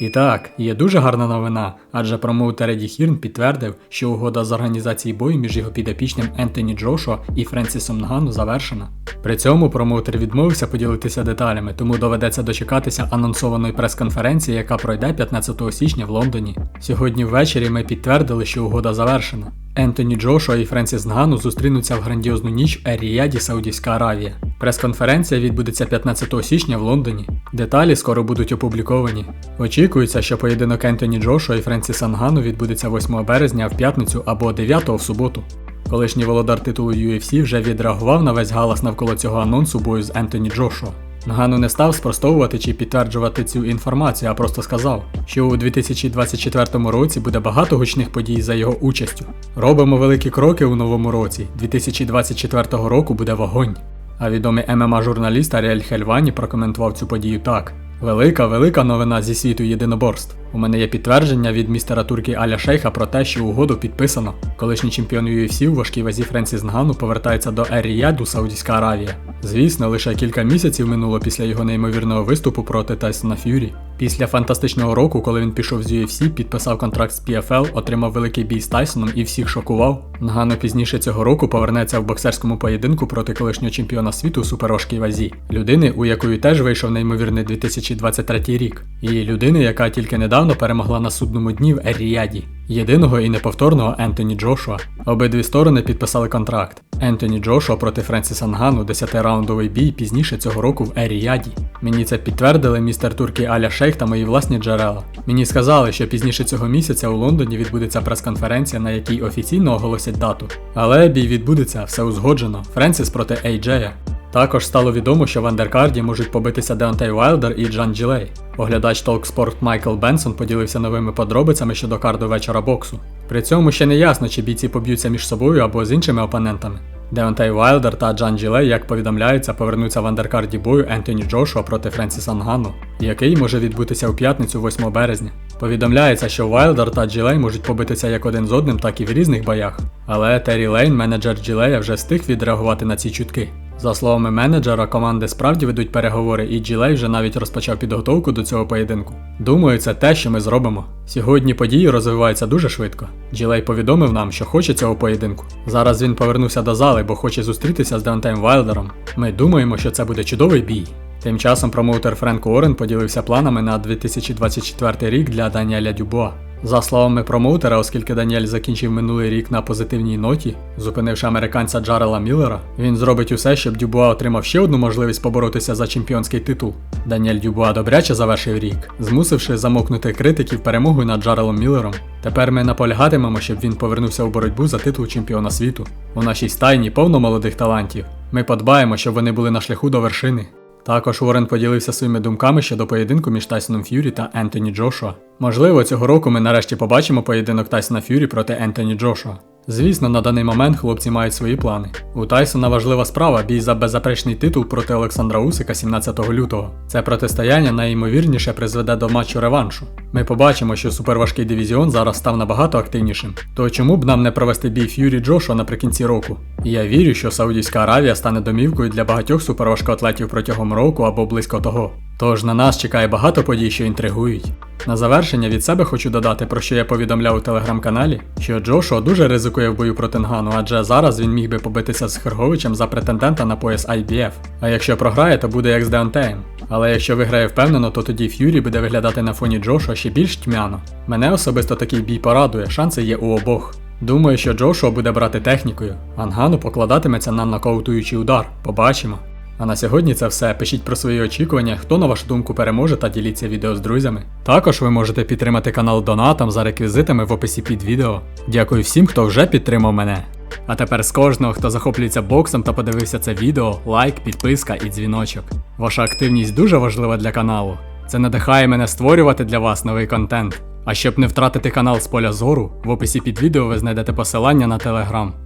І так, є дуже гарна новина, адже промоутер Еді Хірн підтвердив, що угода з організації бою між його підопічним Ентоні Джошуа і Френсісом Нгану завершена. При цьому промоутер відмовився поділитися деталями, тому доведеться дочекатися анонсованої прес-конференції, яка пройде 15 січня в Лондоні. Сьогодні ввечері ми підтвердили, що угода завершена. Ентоні Джошуа і Френсіс Нгану зустрінуться в грандіозну ніч в Ер-Ріяді, Саудівська Аравія. Прес-конференція відбудеться 15 січня в Лондоні. Деталі скоро будуть опубліковані. Очікується, що поєдинок Ентоні Джошуа і Френсіса Нгану відбудеться 8 березня в п'ятницю або 9 в суботу. Колишній володар титулу UFC вже відреагував на весь галас навколо цього анонсу бою з Ентоні Джошуа. Нгану не став спростовувати чи підтверджувати цю інформацію, а просто сказав, що у 2024 році буде багато гучних подій за його участю. Робимо великі кроки у новому році. 2024 року буде вогонь. А відомий ММА журналіст Аріель Хельвані прокоментував цю подію так: Велика, велика новина зі світу єдиноборств. У мене є підтвердження від містера Турки Аля Шейха про те, що угоду підписано. Колишній чемпіон UFC у важкій вазі Френсіс Нгану повертається до Ер-Ріяду, Саудівська Аравія. Звісно, лише кілька місяців минуло після його неймовірного виступу проти Тайсона Ф'юрі. Після фантастичного року, коли він пішов з UFC, підписав контракт з PFL, отримав великий бій з Тайсоном і всіх шокував. Нгану пізніше цього року повернеться в боксерському поєдинку проти колишнього чемпіона світу у суперважкій вазі. Людини, у якої теж вийшов неймовірний 2023 рік. І людини, яка тільки недавно перемогла на судному дні в Ер-Ріяді. Єдиного і неповторного Ентоні Джошуа. Обидві сторони підписали контракт. Ентоні Джошуа проти Френсіса Нгану 10-раундовий бій пізніше цього року в Ер-Ріяді. Мені це підтвердили містер Туркі Аля Шейх та мої власні джерела. Мені сказали, що пізніше цього місяця у Лондоні відбудеться прес-конференція, на якій офіційно оголосять дату. Але бій відбудеться, все узгоджено. Френсіс проти Ейджея. Також стало відомо, що в андеркарді можуть побитися Деонтей Уайлдер і Джан Джилей. Оглядач Talksport Майкл Бенсон поділився новими подробицями щодо карду вечора боксу. При цьому ще не ясно, чи бійці поб'ються між собою або з іншими опонентами. Деонтей Уайлдер та Джан Джилей, як повідомляється, повернуться в андеркарді бою Ентоні Джошуа проти Френсіса Нгану, який може відбутися у п'ятницю 8 березня. Повідомляється, що Уайлдер та Джилей можуть побитися як один з одним, так і в різних боях. Але Террі Лейн, менеджер Джилея, вже встиг відреагувати на ці чутки. За словами менеджера, команди справді ведуть переговори, і Джилей вже навіть розпочав підготовку до цього поєдинку. Думаю, це те, що ми зробимо. Сьогодні події розвиваються дуже швидко. Джилей повідомив нам, що хоче цього поєдинку. Зараз він повернувся до зали, бо хоче зустрітися з Деонтеєм Вайлдером. Ми думаємо, що це буде чудовий бій. Тим часом промоутер Френк Уоррен поділився планами на 2024 рік для Даніеля Дюбуа. За словами промоутера, оскільки Даніель закінчив минулий рік на позитивній ноті, зупинивши американця Джарела Міллера, він зробить усе, щоб Дюбуа отримав ще одну можливість поборотися за чемпіонський титул. Даніель Дюбуа добряче завершив рік, змусивши замокнути критиків перемогою над Джарелом Міллером. Тепер ми наполягатимемо, щоб він повернувся у боротьбу за титул чемпіона світу. У нашій стайні повно молодих талантів. Ми подбаємо, щоб вони були на шляху до вершини. Також Уоррен поділився своїми думками щодо поєдинку між Тайсоном Ф'юрі та Ентоні Джошуа. Можливо, цього року ми нарешті побачимо поєдинок Тайсона Ф'юрі проти Ентоні Джошуа. Звісно, на даний момент хлопці мають свої плани. У Тайсона важлива справа бій за беззаперечний титул проти Олександра Усика 17 лютого. Це протистояння найімовірніше призведе до матчу реваншу. Ми побачимо, що суперважкий дивізіон зараз став набагато активнішим. То чому б нам не провести бій Ф'юрі Джошуа наприкінці року? Я вірю, що Саудівська Аравія стане домівкою для багатьох суперважкоатлетів протягом року або близько того. Тож на нас чекає багато подій, що інтригують. На завершення від себе хочу додати, про що я повідомляв у телеграм-каналі, що Джошуа дуже ризикує в бою проти Нгану, адже зараз він міг би побитися з Херговичем за претендента на пояс IBF. А якщо програє, то буде як з Деонтеєм. Але якщо виграє впевнено, то тоді Ф'юрі буде виглядати на фоні Джошуа ще більш тьмяно. Мене особисто такий бій порадує, шанси є у обох. Думаю, що Джошуа буде брати технікою, а Нгану покладатиметься на нокаутуючий удар. Побачимо. А на сьогодні це все. Пишіть про свої очікування, хто на вашу думку переможе та діліться відео з друзями. Також ви можете підтримати канал донатом за реквізитами в описі під відео. Дякую всім, хто вже підтримав мене. А тепер з кожного, хто захоплюється боксом та подивився це відео, лайк, підписка і дзвіночок. Ваша активність дуже важлива для каналу. Це надихає мене створювати для вас новий контент. А щоб не втратити канал з поля зору, в описі під відео ви знайдете посилання на телеграм.